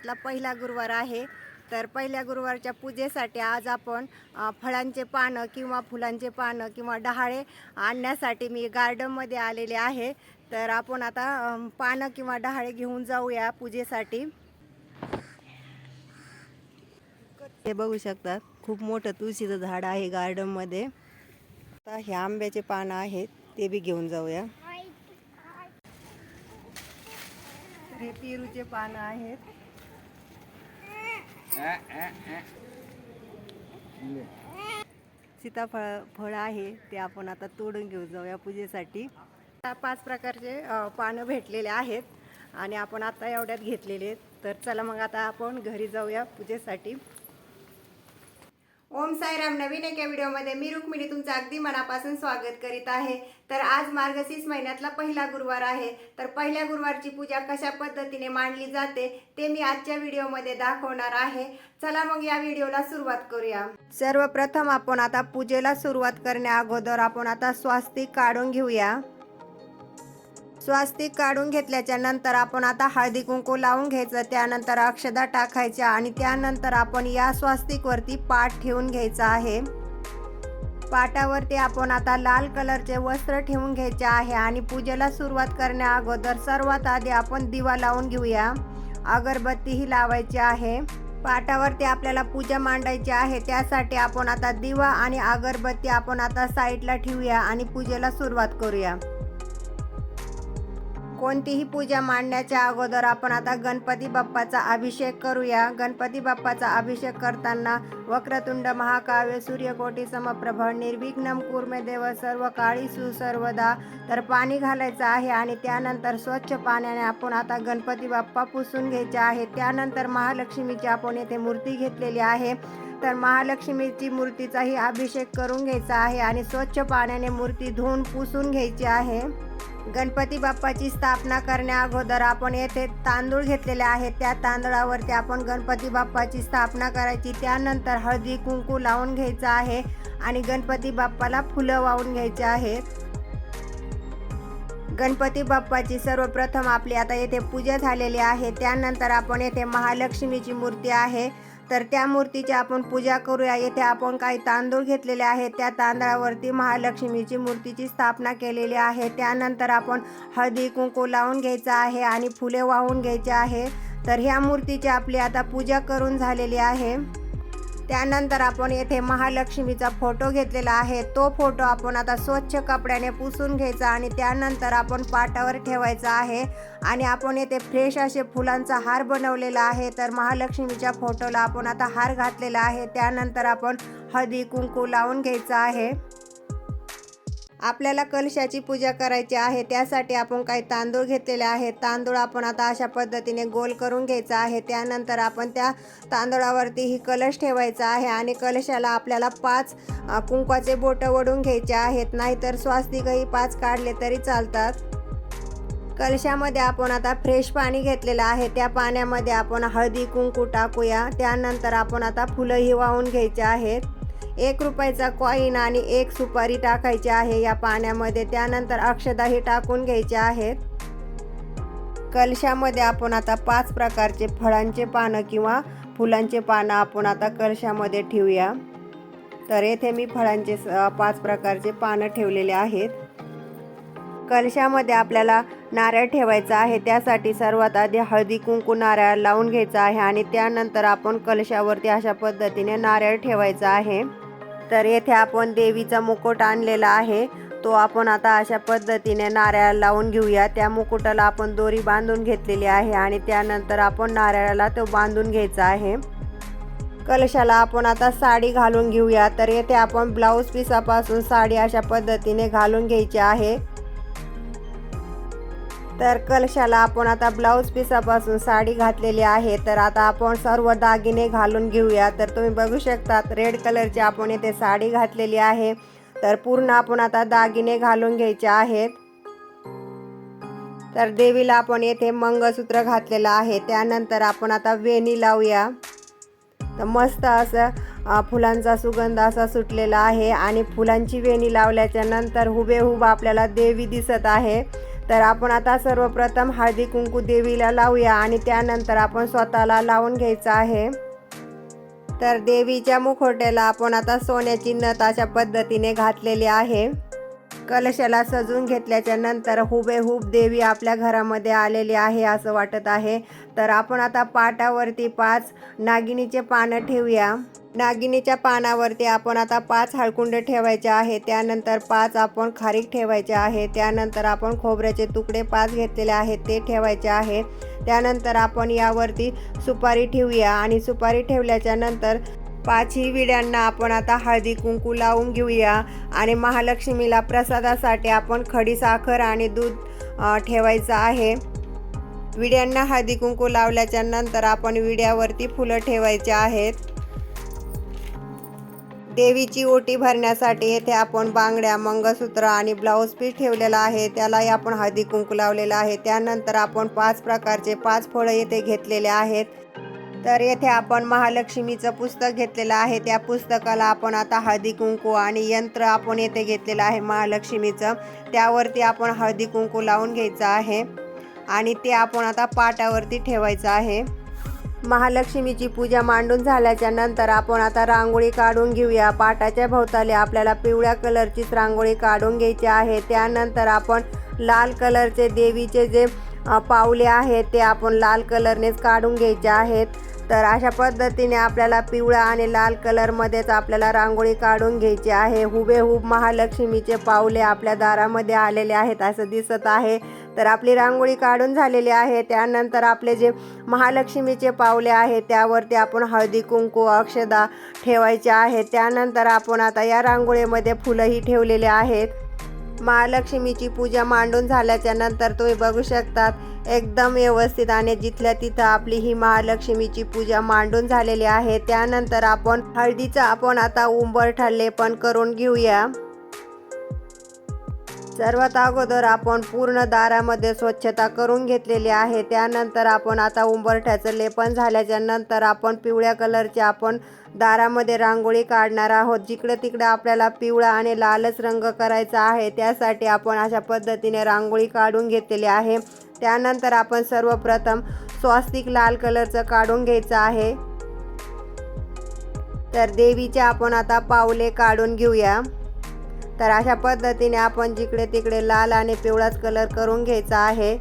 महिन्यातला पहिला गुरुवार आहे. तर पहिल्या गुरुवारच्या पूजेसाठी आज आपण फळांचे पानं किंवा फुलांचे पानं किंवा डहाळे आणण्यासाठी मी गार्डनमध्ये आलेले आहे. तर आपण आता पानं किंवा डहाळे घेऊन जाऊया पूजेसाठी. हे बघू शकतात खूप मोठं तुळशीचं झाड आहे गार्डनमध्ये. आता हे आंब्याचे पानं आहेत ते बी घेऊन जाऊया. हे पेरूचे पानं आहेत. सीताफळ फळ आहे ते आपण आता तोडून घेऊन जाऊया पूजेसाठी. पाच प्रकारचे पानं भेटलेले आहेत आणि आपण आता एवढ्यात घेतलेले आहेत. तर चला मग आता आपण घरी जाऊया पूजेसाठी. ओम साईराम नवीन एका व्हिडिओमध्ये मी रुक्मिणी तुमचं अगदी मनापासून स्वागत करीत आहे. तर आज मार्गशीर्ष महिन्यातला पहिला गुरुवार आहे. तर पहिल्या गुरुवारची पूजा कशा पद्धतीने मांडली जाते ते मी आजच्या व्हिडिओमध्ये दाखवणार आहे. चला मग या व्हिडिओला सुरुवात करूया. सर्वप्रथम आपण आता पूजेला सुरुवात करण्या अगोदर आपण आता स्वास्तिक काढून घेऊया. स्वास्तिक काढून घेतल्याच्या नंतर आपण आता हळदी कुंकू लावून घ्यायचं त्यानंतर अक्षदा टाकायच्या आणि त्यानंतर आपण या स्वास्तिकवरती पाठ ठेवून घ्यायचा आहे. पाटावरती आपण आता लाल कलरचे वस्त्र ठेवून घ्यायचे आहे आणि पूजेला सुरुवात करण्या अगोदर सर्वात आधी आपण दिवा लावून घेऊया. अगरबत्तीही लावायची आहे. पाटावरती आपल्याला पूजा मांडायची आहे त्यासाठी आपण आता दिवा आणि अगरबत्ती आपण आता साईडला ठेवूया आणि पूजेला सुरुवात करूया. कोणतीही पूजा मांडण्याच्या अगोदर आपण आता गणपती बाप्पाचा अभिषेक करूया. गणपती बाप्पाचा अभिषेक करताना वक्रतुंड महाकाव्य सूर्यकोटी समप्रभ निर्विघ्न कुर्मे देव सर्व काळी सुसर्वदा तर पाणी घालायचं आहे आणि त्यानंतर स्वच्छ पाण्याने आपण आता गणपती बाप्पा पुसून घ्यायचे आहे. त्यानंतर महालक्ष्मीची आपण येथे मूर्ती घेतलेली आहे. तर महालक्ष्मीची मूर्तीचाही अभिषेक करून घ्यायचा आहे आणि स्वच्छ पाण्याने मूर्ती धुवून पुसून घ्यायची आहे. गणपती बाप्पाची स्थापना करण्या अगोदर आपण येथे तांदूळ घेतलेले आहेत. त्या तांदळावरती आपण गणपती बाप्पाची स्थापना करायची. त्यानंतर हळदी कुंकू लावून घ्यायचं आहे आणि गणपती बाप्पाला फुलं वाहून घ्यायचे आहेत गणपती बाप्पाची सर्वप्रथम आपली आता येथे पूजा झालेली आहे. त्यानंतर आपण येथे महालक्ष्मीची मूर्ती आहे. तर त्या मूर्तीची आपण पूजा करूया. येथे आपण काही तांदूळ घेतलेले आहेत. त्या तांदळावरती महालक्ष्मीची मूर्तीची स्थापना केलेली आहे. त्यानंतर आपण हळदी कुंकू लावून घ्यायचं आहे आणि फुले वाहून घ्यायचे आहे. तर ह्या मूर्तीची आपली आता पूजा करून झालेली आहे. त्यानंतर आपण येथे महालक्ष्मीचा फोटो घेतलेला आहे. तो फोटो आपण आता स्वच्छ कपड्याने पुसून घ्यायचा आणि त्यानंतर आपण पाटावर ठेवायचा आहे. आणि आपण येथे फ्रेश असे फुलांचा हार बनवलेला आहे. तर महालक्ष्मीच्या फोटोला आपण आता हार घातलेला आहे. त्यानंतर आपण हळदी कुंकू लावून घ्यायचं आहे. आपल्याला कलशाची पूजा करायची आहे त्यासाठी आपण काही तांदूळ घेतलेले आहेत. तांदूळ आपण आता अशा पद्धतीने गोल करून घ्यायचा आहे. त्यानंतर आपण त्या तांदूळावरती ही कलश ठेवायचा आहे आणि कलशाला आपल्याला पाच कुंकवाचे बोटं वडून घ्यायचे आहेत. नाहीतर स्वास्तिकही पाच काढले तरी चालतात. कलशामध्ये आपण आता फ्रेश पाणी घेतलेलं आहे. त्या पाण्यामध्ये आपण हळदी कुंकू टाकूया. त्यानंतर आपण आता फुलंही वाहून घ्यायचे आहेत. एक रुपयाचा कॉईन आणि एक सुपारी टाकायची आहे या पाण्यामध्ये. त्यानंतर अक्षदाही टाकून घ्यायचे आहेत. कलशामध्ये आपण आता पाच प्रकारचे फळांचे पानं किंवा फुलांचे पानं आपण आता कलशामध्ये ठेवूया. तर येथे मी फळांचे स- पाच प्रकारचे पानं ठेवलेले आहेत. कलशामध्ये आपल्याला नारळ ठेवायचा आहे. त्यासाठी सर्वात आधी हळदी कुंकू नारळ लावून घ्यायचा आहे आणि त्यानंतर आपण कलशावरती अशा पद्धतीने नारळ ठेवायचा आहे. तर येथे आपण देवीचा मुकुट आणलेला आहे. तो आपण आता अशा पद्धतीने नारळाला लावून घेऊया. त्या मुकुटाला आपण दोरी बांधून घेतलेली आहे आणि त्यानंतर आपण नारळाला तो बांधून घ्यायचा आहे. कलशाला आपण आता साडी घालून घेऊया. तर येथे आपण ब्लाऊज पिसापासून साडी अशा पद्धतीने घालून घ्यायची आहे. तर कलशाला आपण आता ब्लाऊज पिसापासून साडी घातलेली आहे. तर आता आपण सर्व दागिने घालून घेऊया. तर तुम्ही बघू शकतात रेड कलरची आपण इथे साडी घातलेली आहे. तर पूर्ण आपण आता दागिने घालून घ्यायचे आहेत. तर देवीला आपण येथे मंगळसूत्र घातलेलं आहे. त्यानंतर आपण आता वेणी लावूया. तर मस्त असं फुलांचा सुगंध असा सुटलेला आहे आणि फुलांची वेणी लावल्याच्या नंतर हुबेहूब आपल्याला देवी दिसत आहे. तर आपण आता सर्वप्रथम हळदी कुंकू देवीला लावूया आणि त्यानंतर आपण स्वतःला लावून घ्यायचं आहे. तर देवीच्या मुखोट्याला आपण आता सोन्याची नथ अशा पद्धतीने घातलेली आहे. कलशाला सजवून घेतल्याच्या नंतर हुबेहूब देवी आपल्या घरामध्ये आलेली आहे असं वाटत आहे. तर आपण आता पाटावरती पाच नागिनीचे पानं ठेवूया. नागिनीच्या पानावरती आपण आता पाच हळकुंड ठेवायचे आहे. त्यानंतर पाच आपण खारीक ठेवायचे आहे. त्यानंतर आपण खोबऱ्याचे तुकडे पाच घेतलेले आहेत ते ठेवायचे आहे. त्यानंतर आपण यावरती सुपारी ठेवूया आणि सुपारी ठेवल्याच्या नंतर पाचही विड्यांना आपण आता हळदी कुंकू लावून घेऊया आणि महालक्ष्मीला प्रसादासाठी आपण खडी साखर आणि दूध ठेवायचं आहे. विड्यांना हळदी कुंकू लावल्याच्या नंतर आपण विड्यावरती फुलं ठेवायचे आहेत. देवीची ओटी भरण्यासाठी येथे आपण बांगड्या मंगळसूत्र आणि ब्लाऊज पीस ठेवलेला आहे. त्यालाही आपण हळदी कुंकू लावलेला आहे. त्यानंतर आपण पाच प्रकारचे पाच फळं येथे घेतलेले आहेत. तर येथे आपण महालक्ष्मीचं पुस्तक घेतलेलं आहे. त्या पुस्तकाला आपण आता हळदी कुंकू आणि यंत्र आपण येथे घेतलेलं आहे महालक्ष्मीचं. त्यावरती आपण हळदी कुंकू लावून घ्यायचं आहे. आणि ते आपण आता पाटावरती ठेवायचं आहे. महालक्ष्मीची पूजा मांडून झाल्याच्यानंतर आपण आता रांगोळी काढून घेऊया. पाटाच्या भोवताली आपल्याला पिवळ्या कलरचीच रांगोळी काढून घ्यायची आहे. त्यानंतर आपण लाल कलरचे देवीचे जे पावले आहेत ते आपण लाल कलरनेच काढून घ्यायचे आहेत. तर अशा पद्धतीने आपल्याला पिवळा आणि लाल कलरमध्येच आपल्याला रांगोळी काढून घ्यायची आहे. हुबेहूब महालक्ष्मीचे पावले आपल्या दारामध्ये आलेले आहेत असं दिसत आहे. तर आपली रांगोळी काढून झालेली आहे. त्यानंतर आपले जे महालक्ष्मीचे पावले आहे त्यावरती आपण हळदी कुंकू अक्षदा ठेवायचे आहे त्यानंतर आपण आता या रांगोळीमध्ये फुलंही ठेवलेले आहेत. महालक्ष्मीची पूजा मांडून झाल्याच्यानंतर तुम्ही बघू शकतात एकदम व्यवस्थित आणि जिथल्या तिथं आपली ही महालक्ष्मीची पूजा मांडून झालेली आहे. त्यानंतर आपण हळदीचा आपण आता उंबर ठरले पण करून घेऊया. सर्वात अगोदर आपण पूर्ण दारामध्ये स्वच्छता करून घेतलेली आहे. त्यानंतर आपण आता उंबरठ्याचं लेपन झाल्याच्यानंतर आपण पिवळ्या कलरचे आपण दारामध्ये रांगोळी काढणार आहोत. जिकडे तिकडे आपल्याला पिवळा आणि लालच रंग करायचा आहे त्यासाठी आपण अशा पद्धतीने रांगोळी काढून घेतलेली आहे. त्यानंतर आपण सर्वप्रथम स्वास्तिक लाल कलरचं काढून घ्यायचं आहे. तर देवीचे आपण आता पावले काढून घेऊया. तर अशा पद्धतीने आपण जिकडे तिकडे लाल आणि पिवळाच कलर करून घ्यायचा आहे.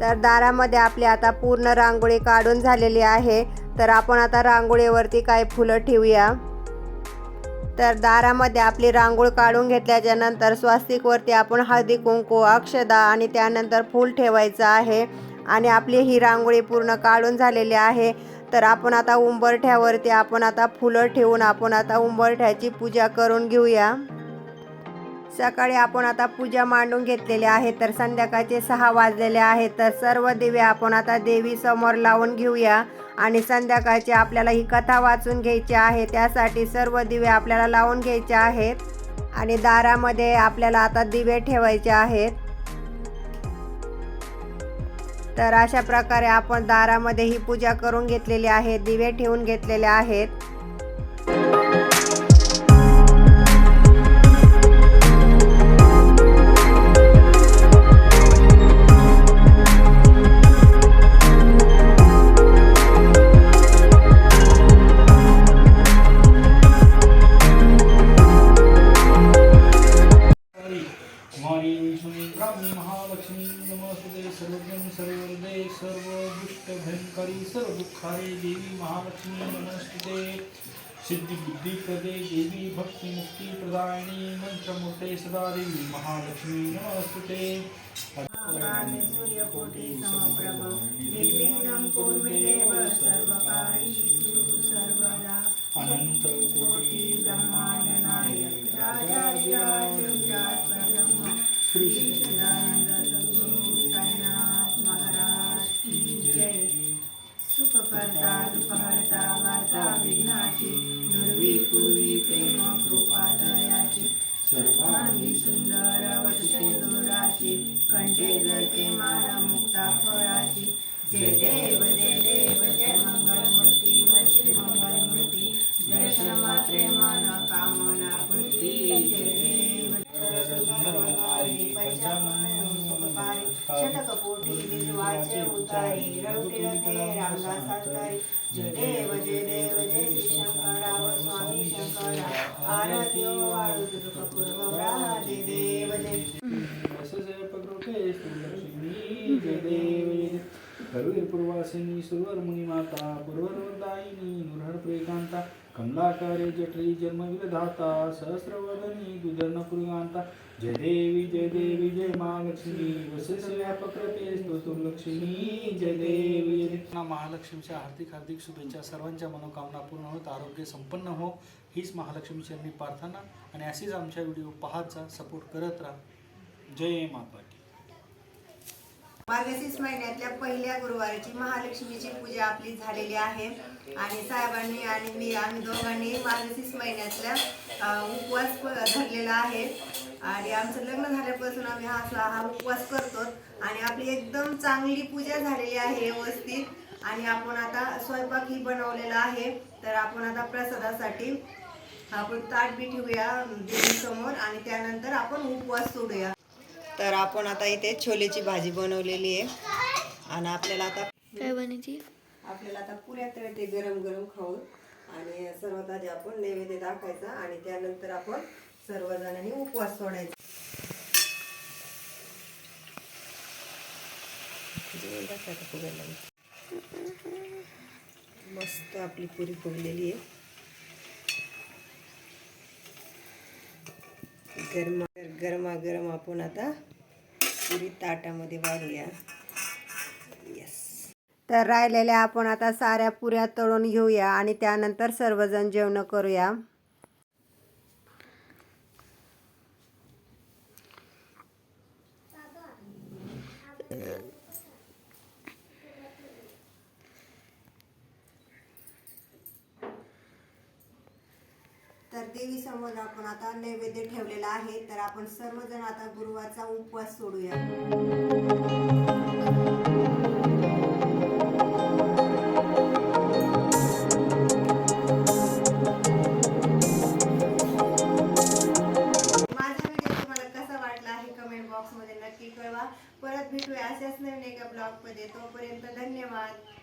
तर दारामध्ये आपली आता पूर्ण रांगोळी काढून झालेली आहे. तर आपण आता रांगोळीवरती काही फुलं ठेवूया. तर दारामध्ये आपली रांगोळ काढून घेतल्याच्या नंतर स्वास्तिकवरती आपण हळदी कुंकू अक्षदा आणि त्यानंतर फूल ठेवायचं आहे. आणि आपली ही रांगोळी पूर्ण काढून झालेली आहे. तर आपण आता उंबरठ्यावरती आपण आता फुलं ठेवून आपण आता उंबरठ्याची पूजा करून घेऊया. सकाळी आपण आता पूजा मांडून घेतलेली आहे तर संध्याकाळचे सहा वाजलेले आहेत तर सर्व दिवे आपण आता देवी समोर लावून घेऊया. आणि संध्याकाळची आपल्याला ही कथा वाचून घ्यायची आहे त्यासाठी सर्व दिवे आपल्याला लावून घ्यायचे आहेत. आणि दारामध्ये आपल्याला आता दिवे ठेवायचे आहेत. तर अशा प्रकारे आपण दारामध्ये ही पूजा करून घेतलेली आहे दिवे ठेवून घेतलेले आहेत Morning. ब्राह्मी महालक्ष्मी नमस्ते सर्वज्ञं सर्वदे सर्वदुष्टभयङ्करी सर्वदुःखारे देवी महालक्ष्मी नमस्ते सिद्धिबुद्धिप्रदे देवी भक्तिमुक्तिप्रदायिनी मन्त्रमूर्ते सदा देवी महालक्ष्मी नमस्ते आगामि करते माला मुक्ता फळाची. जय देव जय देव जय मंगलमूर्ती व श्री मंगलमूर्ती जय क्षमात्रे मन कामना पूर्ती जय देव उतारी. रवटी रथे जय देव जय देव जय श्री शंकराव स्वामी शंकरा आरती वाळू जय देव जय देव. पूर्वासिनी सुरवर मुनी माता पूर्वरदायिनी नृहर प्रेकांता कमलाकारे जठरी जन्मविधाता सहस्रवदनी दुधर्न पूर्वांता जय देवी जय देवी जय महालक्ष्मी वसस्य प्रकृते लक्ष्मी जय देवी महालक्ष्मीच्या हार्दिक हार्दिक शुभेच्छा सर्वांच्या मनोकामना पूर्ण होत आरोग्य संपन्न हो. हीच महालक्ष्मी चरणी प्रार्थना आणि अशीच आमच्या व्हिडिओ पाहत जा सपोर्ट करत राहा. जय माता मार्गशीर्ष महिन्यातल्या पहिल्या गुरुवारची महालक्ष्मीची पूजा आपली झालेली आहे. आणि साहेबांनी आणि मी आम्ही दोघांनी मार्गशीर्ष महिन्यातल्या उपवास प- धरलेला आहे. आणि आमचं लग्न झाल्यापासून आम्ही हा हा उपवास करतो. आणि आपली एकदम चांगली पूजा झालेली आहे व्यवस्थित. आणि आपण आता स्वयंपाकही बनवलेला आहे. तर आपण आता प्रसादासाठी आपण ताट बी ठेवूया देवीसमोर. आणि त्यानंतर आपण उपवास सोडूया. तर आपण आता इथे छोलेची भाजी बनवलेली आहे. आणि आपल्याला आता काय बनायची? आपल्याला आता पुऱ्या तळते गरम गरम खाऊन आणि सर्वात आधी आपण नैवेद्य दाखायचा आणि त्यानंतर आपण सर्वजणांनी उपवास सोडायचा. दाखवायचं. मस्त आपली पुरी फुगलेली आहे. गरमा गरमागरम आपण आता पुरी ताटामध्ये वाढूया. येस तर राहिलेल्या आपण आता साऱ्या पुऱ्या तळून घेऊया आणि त्यानंतर सर्वजण जेवण करूया तर आपण आता नैवेद्य ठेवलेला आहे तर आपण सर्वजण आता गुरुवारचा उपवास सोडूया. माझा व्हिडिओ तुम्हाला आहे कमेंट नक्की कळवा. परत भेटूया अशाच नवीन एका ब्लॉगमध्ये तोपर्यंत धन्यवाद.